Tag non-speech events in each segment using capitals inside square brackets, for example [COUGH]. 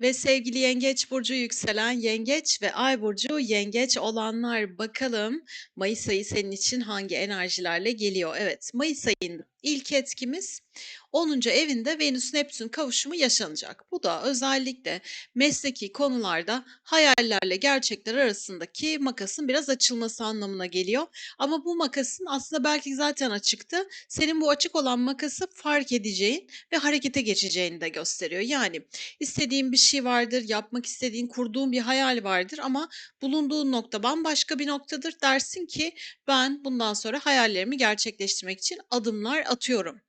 Ve sevgili Yengeç burcu yükselen Yengeç ve Ay burcu Yengeç olanlar bakalım Mayıs ayı senin için hangi enerjilerle geliyor? Evet, Mayıs ayının ilk etkimiz 10. evinde Venüs Neptün kavuşumu yaşanacak. Bu da özellikle mesleki konularda hayallerle gerçekler arasındaki makasın biraz açılması anlamına geliyor. Ama bu makasın aslında belki zaten açıktı. Senin bu açık olan makası fark edeceğin ve harekete geçeceğini de gösteriyor. Yani istediğin bir şey vardır, yapmak istediğin, kurduğun bir hayal vardır ama bulunduğun nokta bambaşka bir noktadır. Dersin ki ben bundan sonra hayallerimi gerçekleştirmek için adımlar atıyorum.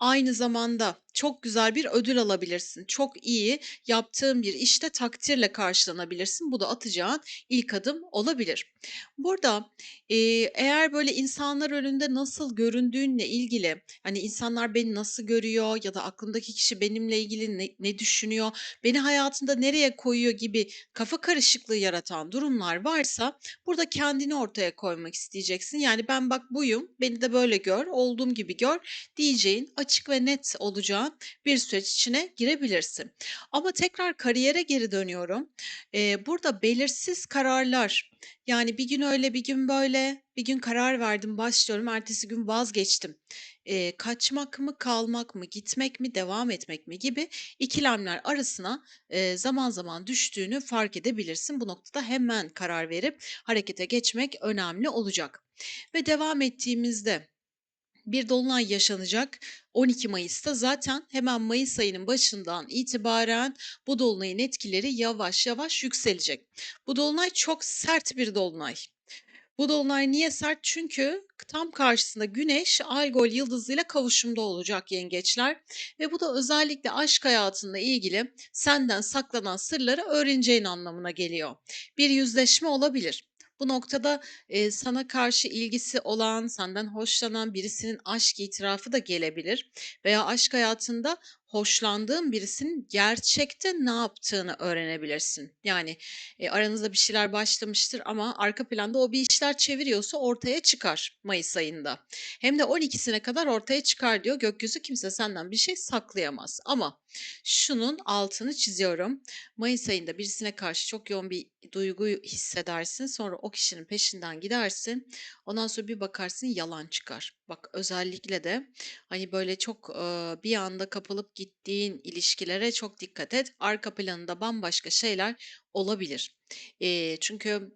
Aynı zamanda çok güzel bir ödül alabilirsin. Çok iyi yaptığın bir işte takdirle karşılanabilirsin. Bu da atacağın ilk adım olabilir. Burada eğer böyle insanlar önünde nasıl göründüğünle ilgili, hani insanlar beni nasıl görüyor ya da aklımdaki kişi benimle ilgili ne, ne düşünüyor, beni hayatında nereye koyuyor gibi kafa karışıklığı yaratan durumlar varsa burada kendini ortaya koymak isteyeceksin. Yani ben bak buyum, beni de böyle gör, olduğum gibi gör diyeceğin açık ve net olacağın bir süreç içine girebilirsin. Ama tekrar kariyere geri dönüyorum. Eee, burada belirsiz kararlar, yani bir gün öyle bir gün böyle, bir gün karar verdim başlıyorum, ertesi gün vazgeçtim. Eee, kaçmak mı, kalmak mı, gitmek mi, devam etmek mi gibi ikilemler arasına eee, zaman zaman düştüğünü fark edebilirsin. Bu noktada hemen karar verip harekete geçmek önemli olacak. Ve devam ettiğimizde bir dolunay yaşanacak 12 Mayıs'ta. Zaten hemen Mayıs ayının başından itibaren bu dolunayın etkileri yavaş yavaş yükselecek. Bu dolunay çok sert bir dolunay. Bu dolunay niye sert? Çünkü tam karşısında Güneş Algol yıldızıyla kavuşumda olacak yengeçler ve bu da özellikle aşk hayatında ilgili senden saklanan sırları öğreneceğin anlamına geliyor. Bir yüzleşme olabilir. Bu noktada eee, sana karşı ilgisi olan, senden hoşlanan birisinin aşk itirafı da gelebilir veya aşk hayatında hoşlandığın birisinin gerçekte ne yaptığını öğrenebilirsin. Yani e, aranızda bir şeyler başlamıştır ama arka planda o bir işler çeviriyorsa ortaya çıkar Mayıs ayında. Hem de 12'sine kadar ortaya çıkar diyor. Gökyüzü kimse senden bir şey saklayamaz. Ama şunun altını çiziyorum. Mayıs ayında birisine karşı çok yoğun bir duygu hissedersin. Sonra o kişinin peşinden gidersin. Ondan sonra bir bakarsın yalan çıkar. Bak özellikle de hani böyle çok e, bir anda kapılıp gittiğin ilişkilere çok dikkat et. Arka planında bambaşka şeyler olabilir. E, çünkü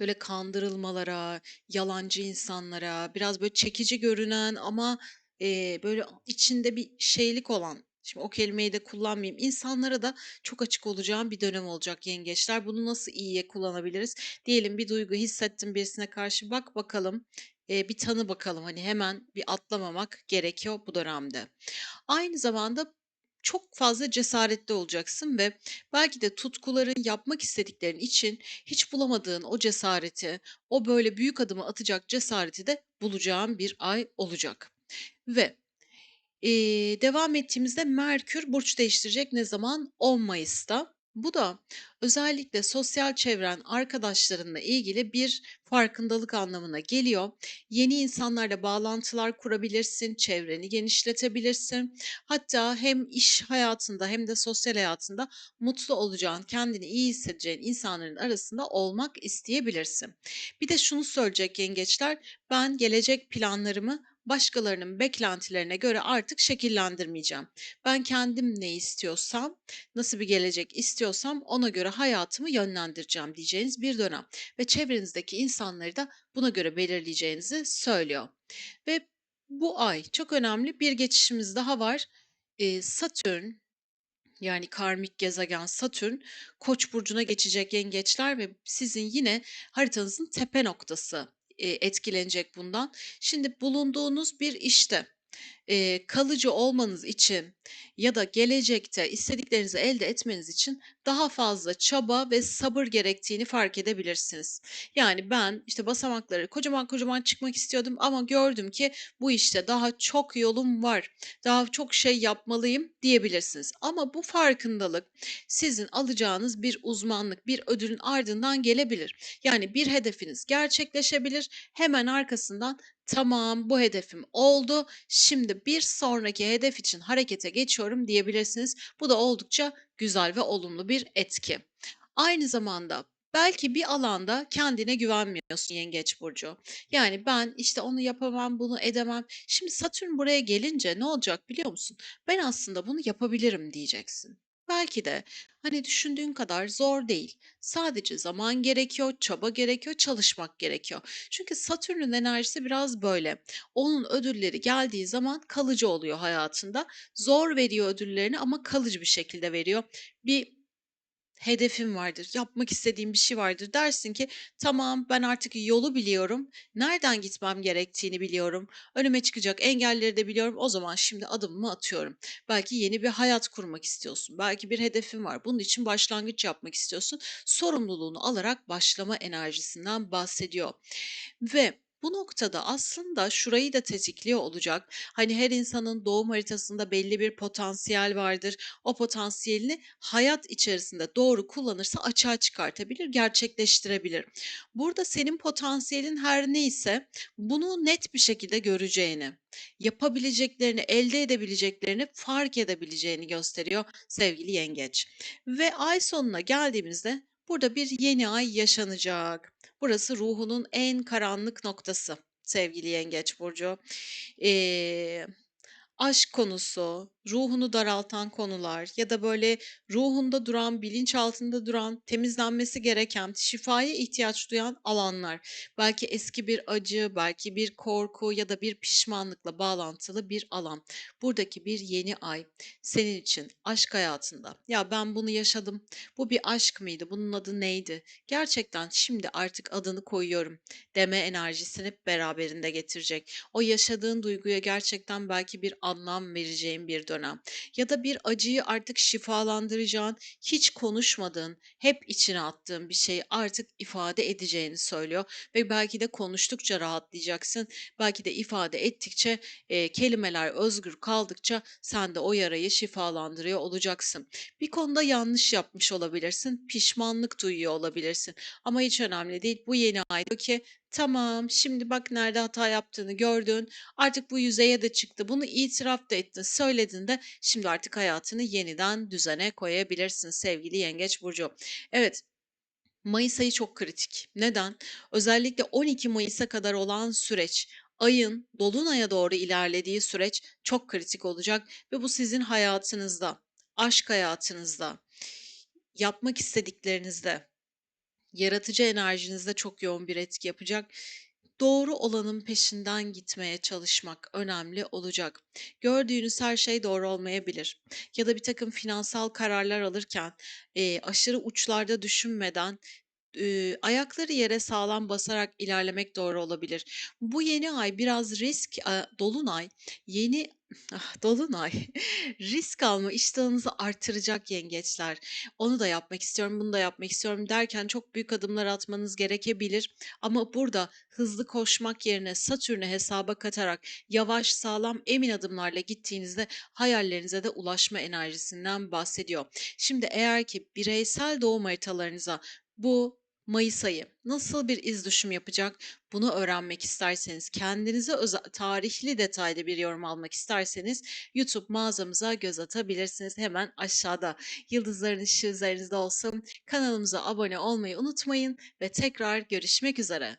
böyle kandırılmalara, yalancı insanlara, biraz böyle çekici görünen ama e, böyle içinde bir şeylik olan Şimdi o kelimeyi de kullanmayayım. İnsanlara da çok açık olacağım bir dönem olacak yengeçler. Bunu nasıl iyiye kullanabiliriz? Diyelim bir duygu hissettim birisine karşı bak bakalım. E, bir tanı bakalım. Hani hemen bir atlamamak gerekiyor bu dönemde. Aynı zamanda çok fazla cesaretli olacaksın ve belki de tutkuların, yapmak istediklerin için hiç bulamadığın o cesareti, o böyle büyük adımı atacak cesareti de bulacağın bir ay olacak. Ve Eee, devam ettiğimizde Merkür burç değiştirecek ne zaman? 10 Mayıs'ta. Bu da özellikle sosyal çevren, arkadaşlarınla ilgili bir farkındalık anlamına geliyor. Yeni insanlarla bağlantılar kurabilirsin, çevreni genişletebilirsin. Hatta hem iş hayatında hem de sosyal hayatında mutlu olacağın, kendini iyi hissedeceğin insanların arasında olmak isteyebilirsin. Bir de şunu söyleyecek yengeçler, ben gelecek planlarımı başkalarının beklentilerine göre artık şekillendirmeyeceğim. Ben kendim ne istiyorsam, nasıl bir gelecek istiyorsam ona göre hayatımı yönlendireceğim diyeceğiniz bir dönem ve çevrenizdeki insanları da buna göre belirleyeceğinizi söylüyor. Ve bu ay çok önemli bir geçişimiz daha var. Ee, Satürn yani karmik gezegen Satürn Koç burcuna geçecek yengeçler ve sizin yine haritanızın tepe noktası etkilenecek bundan. Şimdi bulunduğunuz bir işte eee, kalıcı olmanız için ya da gelecekte istediklerinizi elde etmeniz için daha fazla çaba ve sabır gerektiğini fark edebilirsiniz. Yani ben işte basamakları kocaman kocaman çıkmak istiyordum ama gördüm ki bu işte daha çok yolum var. Daha çok şey yapmalıyım diyebilirsiniz. Ama bu farkındalık sizin alacağınız bir uzmanlık, bir ödülün ardından gelebilir. Yani bir hedefiniz gerçekleşebilir. Hemen arkasından tamam bu hedefim oldu. Şimdi bir sonraki hedef için harekete geçiyorum diyebilirsiniz. Bu da oldukça güzel ve olumlu bir etki. Aynı zamanda belki bir alanda kendine güvenmiyorsun Yengeç burcu. Yani ben işte onu yapamam, bunu edemem. Şimdi Satürn buraya gelince ne olacak biliyor musun? Ben aslında bunu yapabilirim diyeceksin. Belki de hani düşündüğün kadar zor değil. Sadece zaman gerekiyor, çaba gerekiyor, çalışmak gerekiyor. Çünkü Satürn'ün enerjisi biraz böyle. Onun ödülleri geldiği zaman kalıcı oluyor hayatında. Zor veriyor ödüllerini ama kalıcı bir şekilde veriyor. Bir hedefim vardır, yapmak istediğim bir şey vardır. Dersin ki tamam ben artık yolu biliyorum, nereden gitmem gerektiğini biliyorum, önüme çıkacak engelleri de biliyorum. O zaman şimdi adımımı atıyorum. Belki yeni bir hayat kurmak istiyorsun, belki bir hedefin var. Bunun için başlangıç yapmak istiyorsun. Sorumluluğunu alarak başlama enerjisinden bahsediyor. Ve bu noktada aslında şurayı da tetikliyor olacak. Hani her insanın doğum haritasında belli bir potansiyel vardır. O potansiyelini hayat içerisinde doğru kullanırsa açığa çıkartabilir, gerçekleştirebilir. Burada senin potansiyelin her neyse bunu net bir şekilde göreceğini, yapabileceklerini, elde edebileceklerini fark edebileceğini gösteriyor sevgili yengeç. Ve ay sonuna geldiğimizde burada bir yeni ay yaşanacak. Burası ruhunun en karanlık noktası sevgili Yengeç burcu. Eee aşk konusu, ruhunu daraltan konular ya da böyle ruhunda duran, bilinç altında duran, temizlenmesi gereken, şifaya ihtiyaç duyan alanlar. Belki eski bir acı, belki bir korku ya da bir pişmanlıkla bağlantılı bir alan. Buradaki bir yeni ay senin için aşk hayatında. Ya ben bunu yaşadım. Bu bir aşk mıydı? Bunun adı neydi? Gerçekten şimdi artık adını koyuyorum deme enerjisini beraberinde getirecek. O yaşadığın duyguya gerçekten belki bir anlam vereceğin bir dönem ya da bir acıyı artık şifalandıracağın, hiç konuşmadığın, hep içine attığın bir şeyi artık ifade edeceğini söylüyor ve belki de konuştukça rahatlayacaksın. Belki de ifade ettikçe e, kelimeler özgür kaldıkça sen de o yarayı şifalandırıyor olacaksın. Bir konuda yanlış yapmış olabilirsin, pişmanlık duyuyor olabilirsin ama hiç önemli değil. Bu yeni ay diyor ki Tamam, şimdi bak nerede hata yaptığını gördün. Artık bu yüzeye de çıktı. Bunu itiraf da ettin, söyledin de şimdi artık hayatını yeniden düzene koyabilirsin sevgili Yengeç burcu. Evet, Mayıs ayı çok kritik. Neden? Özellikle 12 Mayıs'a kadar olan süreç, ayın dolunaya doğru ilerlediği süreç çok kritik olacak ve bu sizin hayatınızda, aşk hayatınızda, yapmak istediklerinizde, yaratıcı enerjinizde çok yoğun bir etki yapacak. Doğru olanın peşinden gitmeye çalışmak önemli olacak. Gördüğünüz her şey doğru olmayabilir. Ya da bir takım finansal kararlar alırken e, aşırı uçlarda düşünmeden Eee, ayakları yere sağlam basarak ilerlemek doğru olabilir. Bu yeni ay biraz risk, aaa, dolunay, yeni ah, dolunay [LAUGHS] risk alma iştahınızı artıracak yengeçler. Onu da yapmak istiyorum, bunu da yapmak istiyorum derken çok büyük adımlar atmanız gerekebilir. Ama burada hızlı koşmak yerine Satürn'ü hesaba katarak yavaş, sağlam, emin adımlarla gittiğinizde hayallerinize de ulaşma enerjisinden bahsediyor. Şimdi eğer ki bireysel doğum haritalarınıza bu Mayıs ayı nasıl bir iz düşüm yapacak? Bunu öğrenmek isterseniz, kendinize özel, tarihli detaylı bir yorum almak isterseniz YouTube mağazamıza göz atabilirsiniz. Hemen aşağıda yıldızların ışığı üzerinizde olsun. Kanalımıza abone olmayı unutmayın ve tekrar görüşmek üzere.